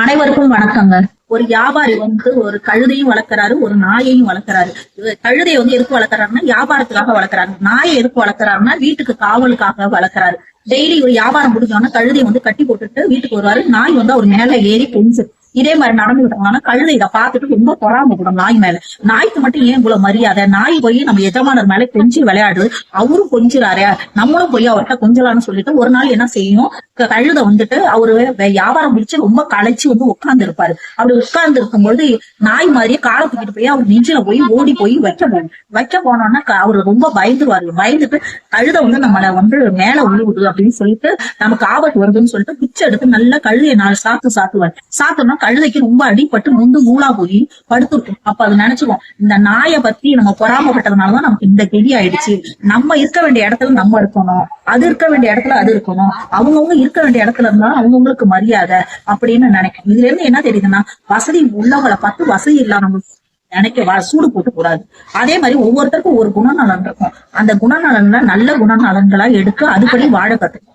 அனைவருக்கும் வணக்கங்க. ஒரு வியாபாரி வந்து ஒரு கழுதையும் வளர்க்கறாரு ஒரு நாயையும் வளர்க்கறாரு. கழுதையை வந்து எதுக்கு வளர்க்கறாருன்னா வியாபாரத்துக்காக வளர்க்கறாரு நாயை எதுக்கு வளர்க்கறாருன்னா வீட்டுக்கு காவலுக்காக வளர்க்கறாரு. டெய்லி ஒரு வியாபாரம் முடிஞ்சோன்னா கழுதையை வந்து கட்டி போட்டுட்டு வீட்டுக்கு வருவாரு. நாய் வந்து அவர் மேல ஏறி பெஞ்சு இதே மாதிரி நடந்து விட்டாங்கன்னா கழுதை இதை பார்த்துட்டு ரொம்ப பொறாமப்படும் நாய் மேல. நாய்க்கு மட்டும் ஏன் இவ்வளவு மரியாதை? நாய் போய் நம்ம எஜமானர் மேல கொஞ்சி விளையாடுது அவரும் கொஞ்சிறாரு. நம்மளும் போய் அவர்கிட்ட கொஞ்சலாம்னு சொல்லிட்டு ஒரு நாள் என்ன செய்யும்? கழுத வந்துட்டு அவரு வியாபாரம் முடிச்சு ரொம்ப களைச்சு வந்து உட்கார்ந்து இருப்பாரு அப்படி உட்கார்ந்து இருக்கும்போது நாய் மாதிரியே காலை தூக்கிட்டு போய் அவர் நெஞ்சில போய் ஓடி போய் வைக்க வைக்க போனோம்னா க- அவரு ரொம்ப பயந்துருவாரு. பயந்துட்டு கழுத வந்து நம்மள வந்து மேல உழுவுது அப்படின்னு சொல்லிட்டு நமக்கு ஆபத்து வருதுன்னு சொல்லிட்டு பிச்சை எடுத்து நல்லா கழுதையை நாலு சாத்து சாத்துவார். சாத்தோம்னா கழுதைக்கு ரொம்ப அடிப்பட்டு நொந்து மூளா போய் படுத்துருக்கும். அப்ப அது நினைச்சுக்கோம் இந்த நாயை பத்தி நம்ம பொறாமப்பட்டதுனாலதான் நமக்கு இந்த கெதி ஆயிடுச்சு. நம்ம இருக்க வேண்டிய இடத்துல நம்ம இருக்கணும். அது இருக்க வேண்டிய இடத்துல அது இருக்கணும். அவங்கவுங்க இருக்க வேண்டிய இடத்துல இருந்தா அவங்கவுங்களுக்கு மரியாதை அப்படின்னு நினைக்கும் இதுல இருந்து என்ன தெரியுதுன்னா வசதி உள்ளவங்களை பார்த்து வசதி இல்லாதவங்க நினைக்க வ- சூடு போட்டு கூடாது அதே மாதிரி ஒவ்வொருத்தருக்கும் ஒரு குணநலன் இருக்கும். அந்த குணநலன்ல நல்ல குணநலன்களா எடுக்க அதுபடி வாழ கத்துக்கும்